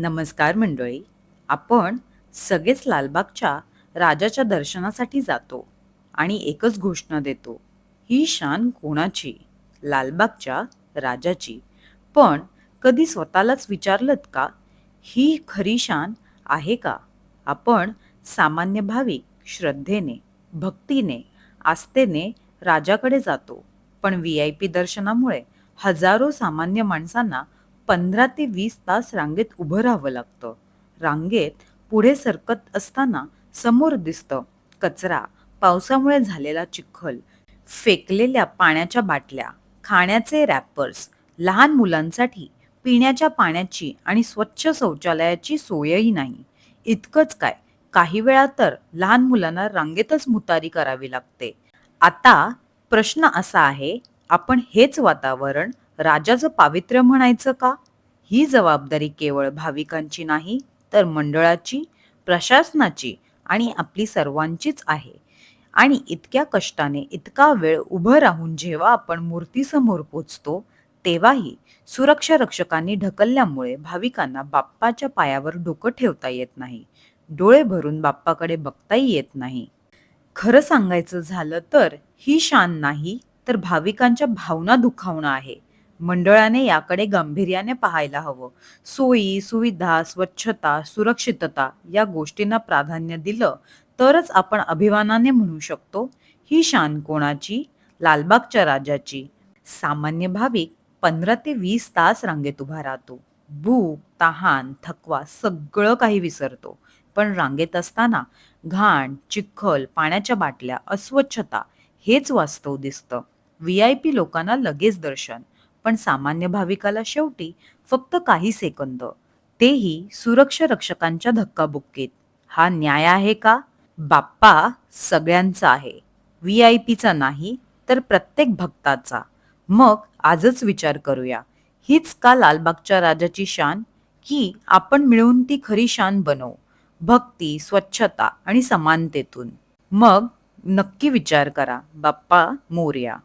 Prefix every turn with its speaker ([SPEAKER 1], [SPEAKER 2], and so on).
[SPEAKER 1] नमस्कार मंडळी. आपण सगळेच लालबागच्या राजाच्या दर्शनासाठी जातो आणि एकच घोषणा देतो. ही शान कोणाची? लालबागच्या राजाची. पण कधी स्वतःलाच विचारलत का? ही खरी शान आहे का? आपण सामान्य भाविक श्रद्धेने भक्तीने आस्थेने राजाकडे जातो. पण व्ही आय पी दर्शनामुळे हजारो सामान्य माणसांना पंधरा ते वीस तास रांगेत उभं राहावं लागतं. रांगेत पुढे सरकत असताना समोर दिसतं कचरा पावसामुळे झालेला चिखल फेकलेल्या पाण्याच्या बाटल्या खाण्याचे रॅपर्स लहान मुलांसाठी पिण्याच्या पाण्याची आणि स्वच्छ शौचालयाची सोयही नाही. इतकंच काय काही वेळा तर लहान मुलांना रांगेतच मुतारी करावी लागते. आता प्रश्न असा आहे आपण हेच वातावरण राजाचं पावित्र्य म्हणायचं का? ही जबाबदारी केवळ भाविकांची नाही तर मंडळाची प्रशासनाची आणि आपली सर्वांचीच आहे. आणि इतक्या कष्टाने इतका वेळ उभं राहून जेव्हा आपण मूर्तीसमोर पोचतो तेव्हाही सुरक्षा रक्षकांनी ढकलल्यामुळे भाविकांना बाप्पाच्या पायावर डोकं ठेवता येत नाही. डोळे भरून बाप्पाकडे बघताही येत नाही. खरं सांगायचं झालं तर ही शान नाही तर भाविकांच्या भावना दुखावणं आहे. मंडळाने याकडे गांभीर्याने पाहायला हवं. सोयी सुविधा स्वच्छता सुरक्षितता या गोष्टींना प्राधान्य दिलं तरच आपण अभिमानाने म्हणू शकतो ही शान कोणाची? लालबागच्या राजाची. सामान्य भाविक पंधरा ते वीस तास रांगेत उभा राहतो. भूक तहान थकवा सगळं काही विसरतो. पण रांगेत असताना घाण चिखल पाण्याच्या बाटल्या अस्वच्छता हेच वास्तव दिसतं. व्ही. आय. पी. लोकांना लगेच दर्शन. पण सामान्य भाविकाला शेवटी फक्त काही सेकंद. तेही सुरक्षा रक्षकांच्या धक्काबुक्कीत. हा न्याय आहे का? बाप्पा सगळ्यांचा आहे. व्ही आय पीचा नाही तर प्रत्येक भक्ताचा. मग आजच विचार करूया. हीच का लालबागच्या राजाची शान? की आपण मिळून ती खरी शान बनवू? भक्ती स्वच्छता आणि समानतेतून. मग नक्की विचार करा. बाप्पा मोर्या.